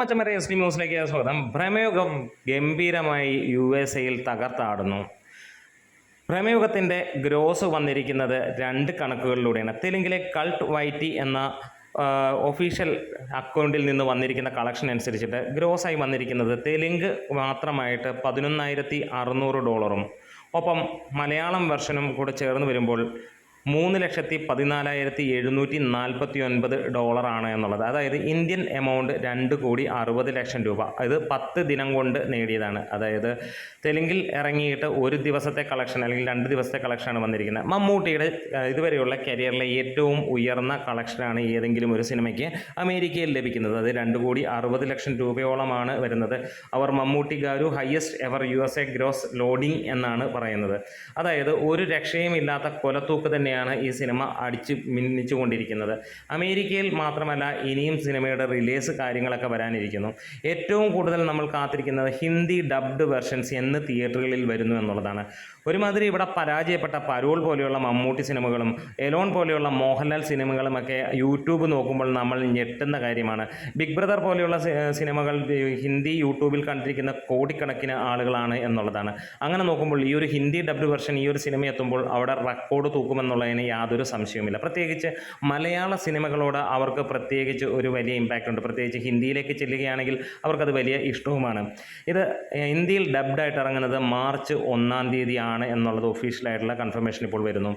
മച്ചമര S D ന്യൂസിലേക്ക് സ്വാഗതം. പ്രമേയുഗം ഗംഭീരമായി യു എസ് എയിൽ തകർത്താടുന്നു. പ്രമേയുഗത്തിന്റെ ഗ്രോസ് വന്നിരിക്കുന്നത് രണ്ട് കണക്കുകളിലൂടെയാണ്. തെലുങ്കിലെ കൾട്ട് വൈറ്റി എന്ന ഒഫീഷ്യൽ അക്കൗണ്ടിൽ നിന്ന് വന്നിരിക്കുന്ന കളക്ഷൻ അനുസരിച്ചിട്ട് ഗ്രോസ് ആയി വന്നിരിക്കുന്നത് തെലുങ്ക് മാത്രമായിട്ട് പതിനൊന്നായിരത്തി അറുന്നൂറ് ഡോളറും. ഒപ്പം മലയാളം വെർഷനും കൂടെ ചേർന്ന് വരുമ്പോൾ മൂന്ന് ലക്ഷത്തി പതിനാലായിരത്തി എഴുന്നൂറ്റി നാൽപ്പത്തി ഒൻപത് ഡോളറാണ് എന്നുള്ളത്. അതായത് ഇന്ത്യൻ എമൗണ്ട് രണ്ട് കോടി അറുപത് ലക്ഷം രൂപ. ഇത് പത്ത് ദിനം കൊണ്ട് നേടിയതാണ്. അതായത് തെലുങ്കിൽ ഇറങ്ങിയിട്ട് ഒരു ദിവസത്തെ കളക്ഷൻ അല്ലെങ്കിൽ രണ്ട് ദിവസത്തെ കളക്ഷനാണ് വന്നിരിക്കുന്നത്. മമ്മൂട്ടിയുടെ ഇതുവരെയുള്ള കരിയറിലെ ഏറ്റവും ഉയർന്ന കളക്ഷനാണ് ഏതെങ്കിലും ഒരു സിനിമയ്ക്ക് അമേരിക്കയിൽ ലഭിക്കുന്നത്. അത് രണ്ട് കോടി അറുപത് ലക്ഷം രൂപയോളമാണ് വരുന്നത്. അവർ Mammootty garu highest ever U S A gross loading എന്നാണ് പറയുന്നത്. അതായത് ഒരു രക്ഷയുമില്ലാത്ത കൊലത്തൂക്ക് തന്നെയാണ് ഈ സിനിമ അടിച്ച് മിന്നിച്ചു കൊണ്ടിരിക്കുന്നത് അമേരിക്കയിൽ മാത്രമല്ല ഇനിയും സിനിമയുടെ റിലീസ് കാര്യങ്ങളൊക്കെ വരാനിരിക്കുന്നു. ഏറ്റവും കൂടുതൽ നമ്മൾ കാത്തിരിക്കുന്നത് ഹിന്ദി ഡബ്ഡ് വെർഷൻസ് എന്ന് തിയേറ്ററുകളിൽ വരുന്നു എന്നുള്ളതാണ്. ഒരുമാതിരി ഇവിടെ പരാജയപ്പെട്ട പരോൾ പോലെയുള്ള മമ്മൂട്ടി സിനിമകളും എലോൺ പോലെയുള്ള മോഹൻലാൽ സിനിമകളുമൊക്കെ യൂട്യൂബ് നോക്കുമ്പോൾ നമ്മൾ ഞെട്ടുന്ന കാര്യമാണ്. ബിഗ് ബ്രദർ പോലെയുള്ള സിനിമകൾ ഹിന്ദി യൂട്യൂബിൽ കണ്ടിരിക്കുന്ന കോടിക്കണക്കിന് ആളുകളാണ് എന്നുള്ളതാണ്. അങ്ങനെ നോക്കുമ്പോൾ ഈ ഒരു ഹിന്ദി ഡബ്ഡ് വെർഷൻ ഈ ഒരു സിനിമ എത്തുമ്പോൾ അവിടെ റെക്കോർഡ് തൂക്കുമെന്നുള്ളതിന് യാതൊരു സംശയവുമില്ല. പ്രത്യേകിച്ച് മലയാള സിനിമകളോട് അവർക്ക് പ്രത്യേകിച്ച് ഒരു വലിയ ഇമ്പാക്റ്റ് ഉണ്ട്. പ്രത്യേകിച്ച് ഹിന്ദിയിലേക്ക് ചെല്ലുകയാണെങ്കിൽ അവർക്കത് വലിയ ഇഷ്ടവുമാണ്. ഇത് ഹിന്ദിയിൽ ഡബ്ഡായിട്ട് ഇറങ്ങുന്നത് മാർച്ച് ഒന്നാം തീയതിയാണ് എന്നുള്ളത് ഒഫീഷ്യലായിട്ടുള്ള കൺഫർമേഷൻ ഇപ്പോൾ വരുന്നു.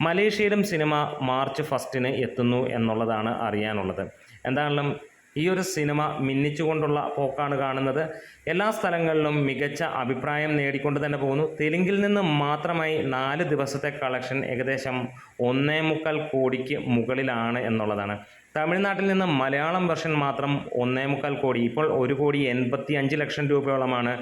മലേഷ്യയിലും സിനിമ മാർച്ച് ഫസ്റ്റിന് എത്തുന്നു എന്നുള്ളതാണ് അറിയാനുള്ളത്. എന്താണെങ്കിലും ഈ ഒരു സിനിമ മിന്നിച്ചുകൊണ്ടുള്ള പോക്കാണ് കാണുന്നത്. എല്ലാ സ്ഥലങ്ങളിലും മികച്ച അഭിപ്രായം നേടിക്കൊണ്ട് തന്നെ പോകുന്നു. തെലുങ്കിൽ നിന്ന് മാത്രമായി നാല് ദിവസത്തെ കളക്ഷൻ ഏകദേശം ഒന്നേ മുക്കാൽ കോടിക്ക് മുകളിലാണ് എന്നുള്ളതാണ്. തമിഴ്നാട്ടിൽ നിന്ന് മലയാളം വെർഷൻ മാത്രം ഒന്നേ മുക്കാൽ കോടി. ഇപ്പോൾ ഒരു കോടി എൺപത്തി അഞ്ച് ലക്ഷം രൂപയോളമാണ്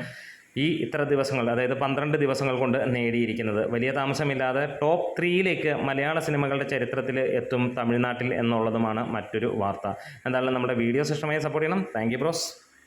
ഈ ഇത്ര ദിവസങ്ങൾ അതായത് പന്ത്രണ്ട് ദിവസങ്ങൾ കൊണ്ട് നേടിയിരിക്കുന്നത്. വലിയ താമസമില്ലാതെ ടോപ്പ് ത്രീയിലേക്ക് മലയാള സിനിമകളുടെ ചരിത്രത്തിൽ എത്തും തമിഴ്നാട്ടിൽ എന്നുള്ളതുമാണ് മറ്റൊരു വാർത്ത. എന്തായാലും നമ്മുടെ വീഡിയോസ് ഇഷ്ടമായി സപ്പോർട്ട് ചെയ്യണം. Thank bros